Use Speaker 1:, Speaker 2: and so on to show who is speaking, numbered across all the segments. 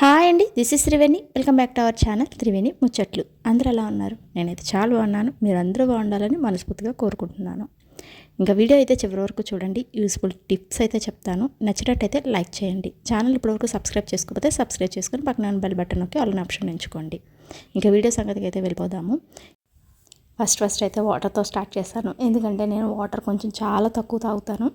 Speaker 1: Hi అండి this is Triveni. Welcome back to our channel Triveni ముచ్చట్లు. అందరూ ఎలా ఉన్నారు? నేనైతే చాలా బాగున్నాను. మీరు అందరూ బాగుండాలని మనస్ఫూర్తిగా కోరుకుంటున్నాను. ఇంకా వీడియో అయితే చివరి వరకు చూడండి. యూస్ఫుల్ టిప్స్ అయితే చెప్తాను. నచ్చినట్టయితే లైక్ చేయండి. ఛానల్ ఇప్పటివరకు సబ్స్క్రైబ్ చేసుకోకపోతే సబ్స్క్రైబ్ చేసుకొని పక్కన బెల్ బటన్ నొక్కి ఆల్ ఆప్షన్ ఎంచుకోండి ఇంకా వీడియో సంగతికి అయితే వెళ్ళిపోదాము. ఫస్ట్ ఫస్ట్ అయితే వాటర్తో స్టార్ట్ చేస్తాను. ఎందుకంటే నేను వాటర్ కొంచెం చాలా తక్కువ తాగుతాను.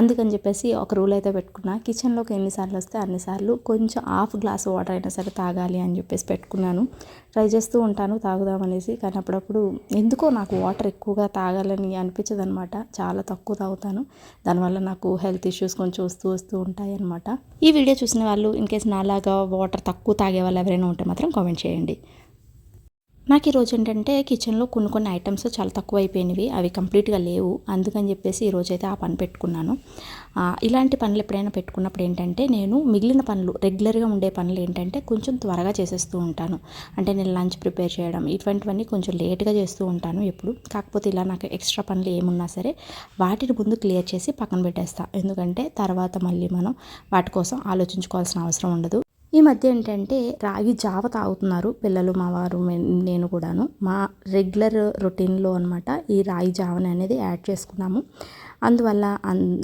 Speaker 1: అందుకని చెప్పేసి ఒక రూల్ అయితే పెట్టుకున్నా. కిచెన్లోకి ఎన్నిసార్లు వస్తే అన్నిసార్లు కొంచెం హాఫ్ గ్లాస్ వాటర్ అయినా సరే తాగాలి అని చెప్పేసి పెట్టుకున్నాను. ట్రై చేస్తూ ఉంటాను తాగుదామనేసి కానీ అప్పుడప్పుడు ఎందుకో నాకు వాటర్ ఎక్కువగా తాగాలని అనిపించదు అనమాట చాలా తక్కువ తాగుతాను. దానివల్ల నాకు హెల్త్ ఇష్యూస్ కొంచెం వస్తూ వస్తూ ఉంటాయి అనమాట ఈ వీడియో చూసిన వాళ్ళు ఇన్ కేస్ నాలాగా వాటర్ తక్కువ తాగే వాళ్ళు ఎవరైనా ఉంటే మాత్రం కామెంట్ చేయండి. నాకు ఈరోజు ఏంటంటే కిచెన్లో కొన్ని కొన్ని ఐటమ్స్ చాలా తక్కువ అయిపోయినవి అవి కంప్లీట్గా లేవు. అందుకని చెప్పేసి ఈరోజు అయితే ఆ పని పెట్టుకున్నాను. ఇలాంటి పనులు ఎప్పుడైనా పెట్టుకున్నప్పుడు ఏంటంటే నేను మిగిలిన పనులు రెగ్యులర్గా ఉండే పనులు ఏంటంటే కొంచెం త్వరగా చేసేస్తూ ఉంటాను. అంటే నేను లంచ్ ప్రిపేర్ చేయడం ఇటువంటివన్నీ కొంచెం లేట్గా చేస్తూ ఉంటాను ఎప్పుడు. కాకపోతే ఇలా నాకు ఎక్స్ట్రా పనులు ఏమున్నా సరే వాటిని ముందు క్లియర్ చేసి పక్కన పెట్టేస్తాను ఎందుకంటే తర్వాత మళ్ళీ మనం వాటి కోసం ఆలోచించుకోవాల్సిన అవసరం ఉండదు. ఈ మధ్య ఏంటంటే రాగి జావ తాగుతున్నారు పిల్లలు మా వారు నేను కూడాను. మా రెగ్యులర్ రొటీన్లో అనమాట ఈ రాగి జావని అనేది యాడ్ చేసుకున్నాము. అందువల్ల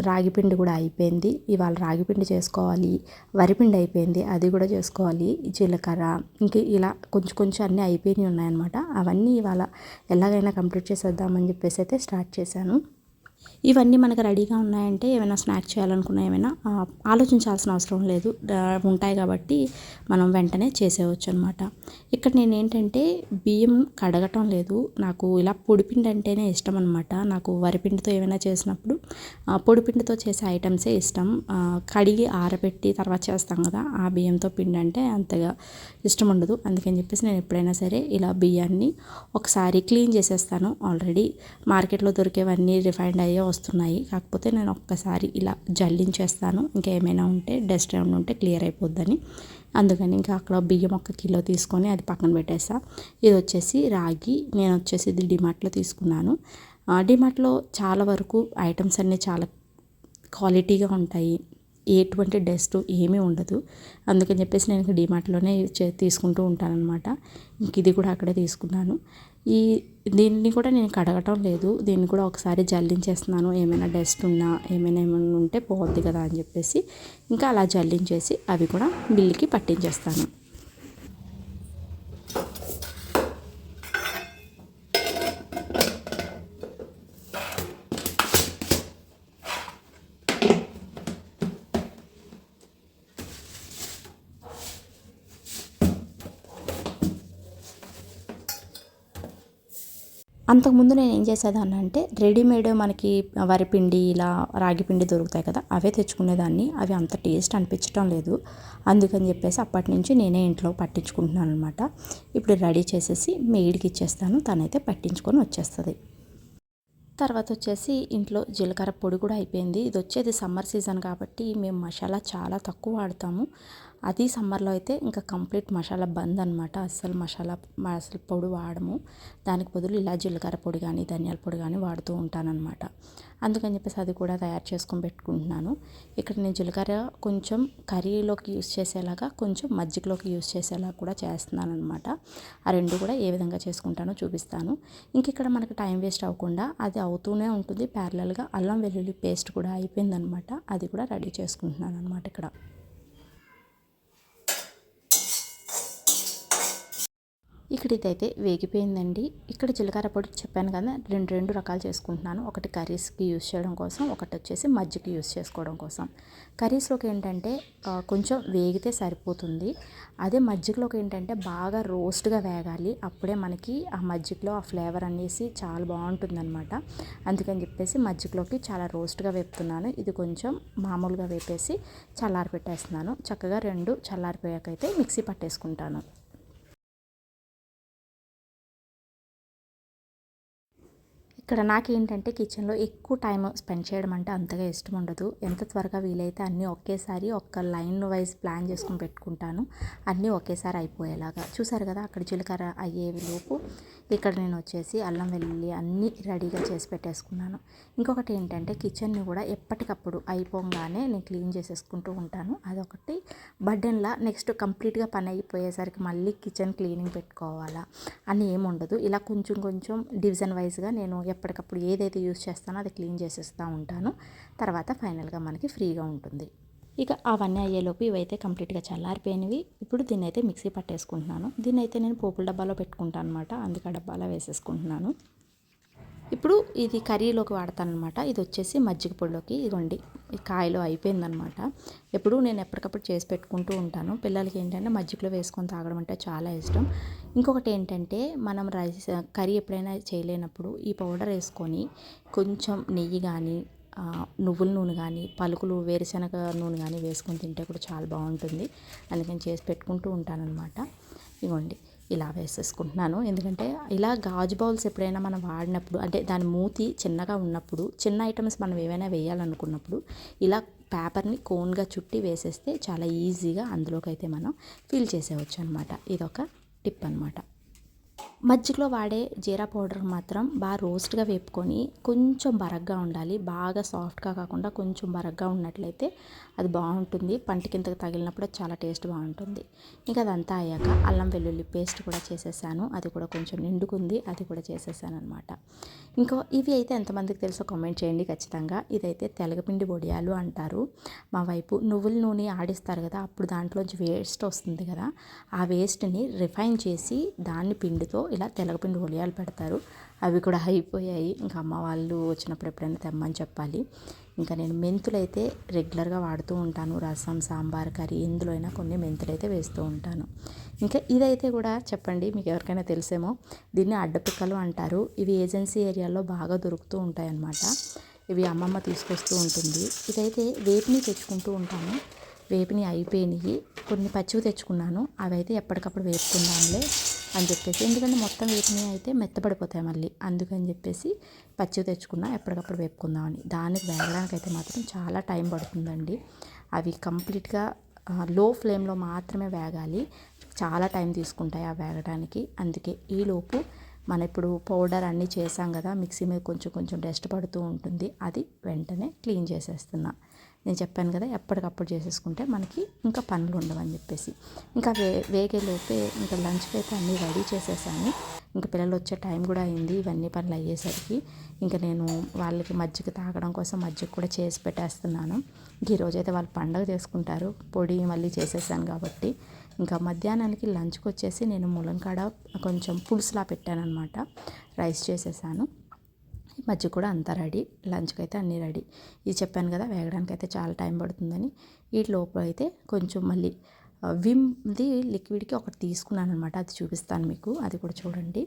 Speaker 1: రాగి పిండి కూడా అయిపోయింది. ఇవాళ రాగి పిండి చేసుకోవాలి వరిపిండి అయిపోయింది అది కూడా చేసుకోవాలి జీలకర్ర ఇంక ఇలా కొంచెం కొంచెం అన్నీ అయిపోయినాయి ఉన్నాయన్నమాట. అవన్నీ ఇవాళ ఎలాగైనా కంప్లీట్ చేసేద్దామని చెప్పేసి అయితే స్టార్ట్ చేశాను. ఇవన్నీ మనకు రెడీగా ఉన్నాయంటే ఏమైనా స్నాక్ చేయాలనుకున్నా ఏమైనా ఆలోచించాల్సిన అవసరం లేదు. ఉంటాయి కాబట్టి మనం వెంటనే చేసేవచ్చు అనమాట ఇక్కడ నేను ఏంటంటే బియ్యం కడగటం లేదు. నాకు ఇలా పొడిపిండి అంటేనే ఇష్టం అనమాట నాకు వరిపిండితో ఏమైనా చేసినప్పుడు పొడిపిండితో చేసే ఐటమ్సే ఇష్టం. కడిగి ఆరబెట్టి తర్వాత చేస్తాం కదా ఆ బియ్యంతో పిండి అంటే అంతగా ఇష్టం ఉండదు. అందుకని చెప్పేసి నేను ఎప్పుడైనా సరే ఇలా బియ్యాన్ని ఒకసారి క్లీన్ చేసేస్తాను. ఆల్రెడీ మార్కెట్లో దొరికేవన్నీ రిఫైండ్ అయ్యి వస్తున్నాయి. కాకపోతే నేను ఒక్కసారి ఇలా జల్లించేస్తాను. ఇంకేమైనా ఉంటే డస్ట్ ఏమైనా ఉంటే క్లియర్ అయిపోద్దని. అందుకని ఇంకా అక్కడ బియ్యం ఒక కిలో తీసుకొని అది పక్కన పెట్టేసా ఇది వచ్చేసి రాగి నేను వచ్చేసి ఇది డిమార్ట్లో తీసుకున్నాను. డిమార్ట్లో చాలా వరకు ఐటమ్స్ అన్నీ చాలా క్వాలిటీగా ఉంటాయి. ఎటువంటి డస్ట్ ఏమీ ఉండదు. అందుకని చెప్పేసి నేను డిమార్ట్లోనే తీసుకుంటూ ఉంటానన్నమాట. ఇంక ఇది కూడా అక్కడే తీసుకున్నాను. ఈ దీన్ని కూడా నేను కడగటం లేదు. దీన్ని కూడా ఒకసారి జల్లించేస్తున్నాను. ఏమైనా డస్ట్ ఉన్నా ఏమైనా ఏమైనా ఉంటే పోద్ది కదా అని చెప్పేసి ఇంకా అలా జల్లించేసి అవి కూడా బిల్లుకి పట్టించేస్తాను. అంతకుముందు నేను ఏం చేసేదాన్ని అంటే రెడీమేడ్ మనకి వరిపిండి ఇలా రాగిపిండి దొరుకుతాయి కదా అవే తెచ్చుకునేదాన్ని. అవి అంత టేస్ట్ అనిపించడం లేదు. అందుకని చెప్పేసి అప్పటి నుంచి నేనే ఇంట్లో పట్టించుకుంటున్నాను అనమాట ఇప్పుడు రెడీ చేసేసి మేడికి ఇచ్చేస్తాను. తనైతే పట్టించుకొని వచ్చేస్తుంది. తర్వాత వచ్చేసి ఇంట్లో జీలకర్ర పొడి కూడా అయిపోయింది. ఇది వచ్చేది సమ్మర్ సీజన్ కాబట్టి మేము మసాలా చాలా తక్కువ వాడతాము. అది సమ్మర్లో అయితే ఇంకా కంప్లీట్ మసాలా బంద్ అనమాట అస్సలు మసాలా అసలు పొడి వాడము. దానికి బదులు ఇలా జీలకర్ర పొడి కానీ ధనియాల పొడి కానీ వాడుతూ ఉంటానన్నమాట. అందుకని చెప్పేసి అది కూడా తయారు చేసుకొని పెట్టుకుంటున్నాను. ఇక్కడ నేను జీలకర్ర కొంచెం కర్రీలోకి యూస్ చేసేలాగా కొంచెం మజ్జిగలోకి యూస్ చేసేలాగా కూడా చేస్తున్నాను అనమాట ఆ రెండు కూడా ఏ విధంగా చేసుకుంటానో చూపిస్తాను. ఇంక ఇక్కడ మనకి టైం వేస్ట్ అవ్వకుండా అది అవుతూనే ఉంటుంది. ప్యారలల్గా అల్లం వెల్లుల్లి పేస్ట్ కూడా అయిపోయిందనమాట అది కూడా రెడీ చేసుకుంటున్నాను అనమాట ఇక్కడ. ఇక్కడ ఇదైతే వేగిపోయిందండి. ఇక్కడ జీలకర్ర పొడి చెప్పాను కదా రెండు రెండు రకాలు చేసుకుంటున్నాను. ఒకటి కర్రీస్కి యూస్ చేయడం కోసం ఒకటి వచ్చేసి మజ్జికి యూస్ చేసుకోవడం కోసం. కర్రీస్లోకి ఏంటంటే కొంచెం వేగితే సరిపోతుంది. అదే మజ్జిగలోకి ఏంటంటే బాగా రోస్ట్గా వేగాలి. అప్పుడే మనకి ఆ మజ్జిగలో ఆ ఫ్లేవర్ అనేసి చాలా బాగుంటుంది అనమాట అందుకని చెప్పేసి మజ్జిగలోకి చాలా రోస్ట్గా వేపుతున్నాను. ఇది కొంచెం మామూలుగా వేపేసి చల్లారి పెట్టేస్తున్నాను చక్కగా రెండు చల్లారిపోయాకైతే మిక్సీ పట్టేసుకుంటాను. ఇక్కడ నాకేంటంటే కిచెన్లో ఎక్కువ టైం స్పెండ్ చేయడం అంటే అంతగా ఇష్టం ఉండదు ఎంత త్వరగా వీలైతే అన్నీ ఒకేసారి ఒక్క లైన్ వైజ్ ప్లాన్ చేసుకుని పెట్టుకుంటాను. అన్నీ ఒకేసారి అయిపోయేలాగా. చూసారు కదా అక్కడ జీలకర్ర అయ్యేవి లోపు ఇక్కడ నేను వచ్చేసి అల్లం వెల్లుల్లి అన్నీ రెడీగా చేసి పెట్టేసుకున్నాను. ఇంకొకటి ఏంటంటే కిచెన్ని కూడా ఎప్పటికప్పుడు అయిపోగానే నేను క్లీన్ చేసేసుకుంటూ ఉంటాను. అదొకటి. బడ్డెన్లా నెక్స్ట్ కంప్లీట్గా పని అయిపోయేసరికి మళ్ళీ కిచెన్ క్లీనింగ్ పెట్టుకోవాలా అని ఏమి ఉండదు. ఇలా కొంచెం కొంచెం డివిజన్ వైజ్గా నేను ఎప్పటికప్పుడు ఏదైతే యూస్ చేస్తానో అది క్లీన్ చేసేస్తూ ఉంటాను. తర్వాత ఫైనల్గా మనకి ఫ్రీగా ఉంటుంది. ఇక అవన్నీ అయ్యేలోపు ఇవైతే కంప్లీట్గా చల్లారిపోయినవి. ఇప్పుడు దీన్ని అయితే మిక్సీ పట్టేసుకుంటున్నాను. దీన్ని అయితే నేను పోపుల డబ్బాలో పెట్టుకుంటాను అనమాట అందుకే డబ్బాలో వేసేసుకుంటున్నాను. ఇప్పుడు ఇది కర్రీలోకి వాడతాను అనమాట ఇది వచ్చేసి మజ్జిగ పొడిలోకి ఇదిగోండి. ఈ కాయలు అయిపోయిందనమాట ఎప్పుడు నేను ఎప్పటికప్పుడు చేసి పెట్టుకుంటూ ఉంటాను. పిల్లలకి ఏంటంటే మజ్జిగలో వేసుకొని తాగడం అంటే చాలా ఇష్టం. ఇంకొకటి ఏంటంటే మనం రైస్ కర్రీ ఎప్పుడైనా చేయలేనప్పుడు ఈ పౌడర్ వేసుకొని కొంచెం నెయ్యి కానీ నువ్వుల నూనె కానీ పలుకులు వేరుశనగ నూనె కానీ వేసుకొని తింటే కూడా చాలా బాగుంటుంది. అందుకని చేసి పెట్టుకుంటూ ఉంటానన్నమాట. ఇవ్వండి ఇలా వేసేసుకుంటున్నాను. ఎందుకంటే ఇలా గాజు బౌల్స్ ఎప్పుడైనా మనం వాడినప్పుడు అంటే దాని మూతి చిన్నగా ఉన్నప్పుడు చిన్న ఐటమ్స్ మనం ఏవైనా వేయాలనుకున్నప్పుడు ఇలా పేపర్ని కోన్గా చుట్టి వేసేస్తే చాలా ఈజీగా అందులోకి అయితే మనం ఫిల్ చేసేవచ్చు అనమాట ఇదొక టిప్ అనమాట మజ్జిగలో వాడే జీరా పౌడర్ మాత్రం బాగా రోస్ట్గా వేపుకొని కొంచెం బరగ్గా ఉండాలి. బాగా సాఫ్ట్గా కాకుండా కొంచెం బరగ్గా ఉన్నట్లయితే అది బాగుంటుంది. పంట తగిలినప్పుడు చాలా టేస్ట్ బాగుంటుంది. ఇంకా అదంతా అయ్యాక అల్లం వెల్లుల్లి పేస్ట్ కూడా చేసేసాను. అది కూడా కొంచెం నిండుకుంది. అది కూడా చేసేసాను అనమాట ఇంకో ఇవి అయితే ఎంతమందికి తెలుసో కామెంట్ చేయండి ఖచ్చితంగా. ఇదైతే తెలగపిండి వడియాలు అంటారు. మా వైపు నువ్వుల నూనె ఆడిస్తారు కదా అప్పుడు దాంట్లోంచి వేస్ట్ వస్తుంది కదా. ఆ వేస్ట్ని రిఫైన్ చేసి దాన్ని పిండితో ఇలా తెలగపిండి ఉలియాలు పెడతారు. అవి కూడా అయిపోయాయి. ఇంకా అమ్మ వాళ్ళు వచ్చినప్పుడు ఎప్పుడైనా తెమ్మని చెప్పాలి. ఇంకా నేను మెంతులు అయితే రెగ్యులర్గా వాడుతూ ఉంటాను. రసం సాంబార్ కర్రీ ఎందులో అయినా కొన్ని మెంతులు అయితే వేస్తూ ఉంటాను. ఇంకా ఇదైతే కూడా చెప్పండి మీకు ఎవరికైనా తెలిసేమో దీన్ని అడ్డపిక్కలు అంటారు. ఇవి ఏజెన్సీ ఏరియాలో బాగా దొరుకుతూ ఉంటాయన్నమాట. ఇవి అమ్మమ్మ తీసుకొస్తూ ఉంటుంది. ఇదైతే వేపిని తెచ్చుకుంటూ ఉంటాను. వేపిని అయిపోయినాయి. కొన్ని పచ్చివి తెచ్చుకున్నాను. అవి అయితే ఎప్పటికప్పుడు వేపుకుందాంలే. అని చెప్పేసి. ఎందుకంటే మొత్తం వేపినవి అయితే మెత్తపడిపోతాయి మళ్ళీ. అందుకని చెప్పేసి పచ్చివి తెచ్చుకున్నా ఎప్పటికప్పుడు వేపుకుందామని. దానికి వేగడానికి అయితే మాత్రం చాలా టైం పడుతుందండి. అవి కంప్లీట్గా లో ఫ్లేమ్లో మాత్రమే వేగాలి. చాలా టైం తీసుకుంటాయి ఆ వేగడానికి. అందుకే ఈలోపు మన ఇప్పుడు పౌడర్ అన్నీ చేసాం కదా మిక్సీ మీద కొంచెం కొంచెం డస్ట్ పడుతూ ఉంటుంది. అది వెంటనే క్లీన్ చేసేస్తున్నా. నేను చెప్పాను కదా ఎప్పటికప్పుడు చేసేసుకుంటే మనకి ఇంకా పనులు ఉండవని చెప్పేసి. ఇంకా వే వేగేలోపే ఇంకా లంచ్కి అయితే అన్నీ రెడీ చేసేసాను. ఇంకా పిల్లలు వచ్చే టైం కూడా అయింది ఇవన్నీ పనులు అయ్యేసరికి. ఇంకా నేను వాళ్ళకి మజ్జిగ తాగడం కోసం మజ్జిగ కూడా చేసి పెట్టేస్తున్నాను. ఈరోజు అయితే వాళ్ళు పండగ చేసుకుంటారు పొడి మళ్ళీ చేసేసాను కాబట్టి. ఇంకా మధ్యాహ్నానికి లంచ్కి వచ్చేసి నేను ములంకాడ కొంచెం పులుసులా పెట్టాను అనమాట రైస్ చేసేసాను. మజ్జిగ కూడా అంతా రెడీ. లంచ్కి అయితే అన్నీ రెడీ. ఇది చెప్పాను కదా వేగడానికి అయితే చాలా టైం పడుతుందని. వీటిలోపు అయితే కొంచెం మళ్ళీ విమ్ది లిక్విడ్కి ఒకటి తీసుకున్నాను అనమాట అది చూపిస్తాను మీకు. అది కూడా చూడండి.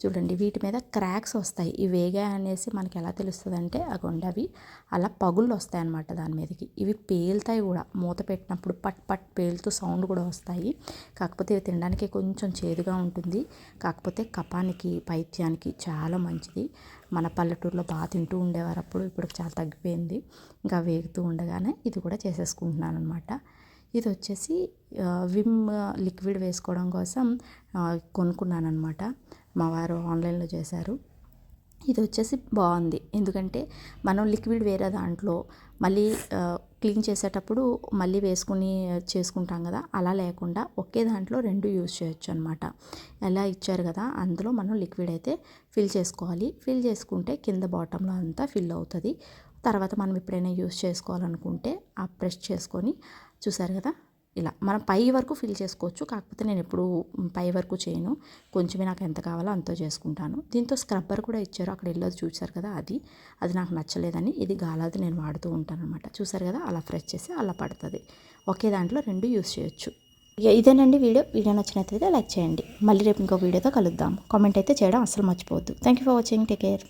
Speaker 1: చూడండి వీటి మీద క్రాక్స్ వస్తాయి. ఇవి వేగా అనేసి మనకి ఎలా తెలుస్తుందంటే అగొండి అవి అలా పగుళ్ళు వస్తాయి అనమాట దాని మీదకి. ఇవి పేలుతాయి కూడా. మూత పెట్టినప్పుడు పట్ పట్ పేలుతూ సౌండ్ కూడా వస్తాయి. కాకపోతే ఇవి తినడానికి కొంచెం చేదుగా ఉంటుంది. కాకపోతే కపానికి పైత్యానికి చాలా మంచిది. మన పల్లెటూరులో బాగా తింటూ ఉండేవారు అప్పుడు ఇప్పుడు చాలా తగ్గిపోయింది. ఇంకా వేగుతూ ఉండగానే ఇది కూడా చేసేసుకుంటున్నాను అనమాట ఇది వచ్చేసి విమ్ లిక్విడ్ వేసుకోవడం కోసం కొనుక్కున్నాను అనమాట మా వారు ఆన్లైన్లో చేశారు. ఇది వచ్చేసి బాగుంది. ఎందుకంటే మనం లిక్విడ్ వేరే దాంట్లో మళ్ళీ క్లీన్ చేసేటప్పుడు మళ్ళీ వేసుకుని చేసుకుంటాం కదా అలా లేకుండా ఒకే దాంట్లో రెండు యూజ్ చేయొచ్చు అనమాట ఎలా ఇచ్చారు కదా అందులో మనం లిక్విడ్ అయితే ఫిల్ చేసుకోవాలి. ఫిల్ చేసుకుంటే కింద బాటంలో అంతా ఫిల్ అవుతుంది. తర్వాత మనం ఎప్పుడైనా యూజ్ చేసుకోవాలనుకుంటే ఆ ప్రెస్ చేసుకొని చూసారు కదా ఇలా మనం పై వరకు ఫిల్ చేసుకోవచ్చు. కాకపోతే నేను ఎప్పుడు పై వరకు చేయను. కొంచెమే నాకు ఎంత కావాలో అంతో చేసుకుంటాను. దీంతో స్క్రబ్బర్ కూడా ఇచ్చారు. అక్కడ వెళ్ళదు చూసారు కదా అది. అది నాకు నచ్చలేదని ఇది గాలాది నేను వాడుతూ ఉంటాను అనమాట చూసారు కదా? అలా ఫ్రెష్ చేసి అలా పడుతుంది. ఒకే దాంట్లో రెండు యూస్ చేయొచ్చు. ఇదేనండి వీడియో. వీడియో నచ్చినట్లయితే లైక్ చేయండి. మళ్ళీ రేపు ఇంకో వీడియోతో కలుద్దాం. కామెంట్ అయితే చేయడం అసలు మర్చిపోవద్దు. Thank you for watching take care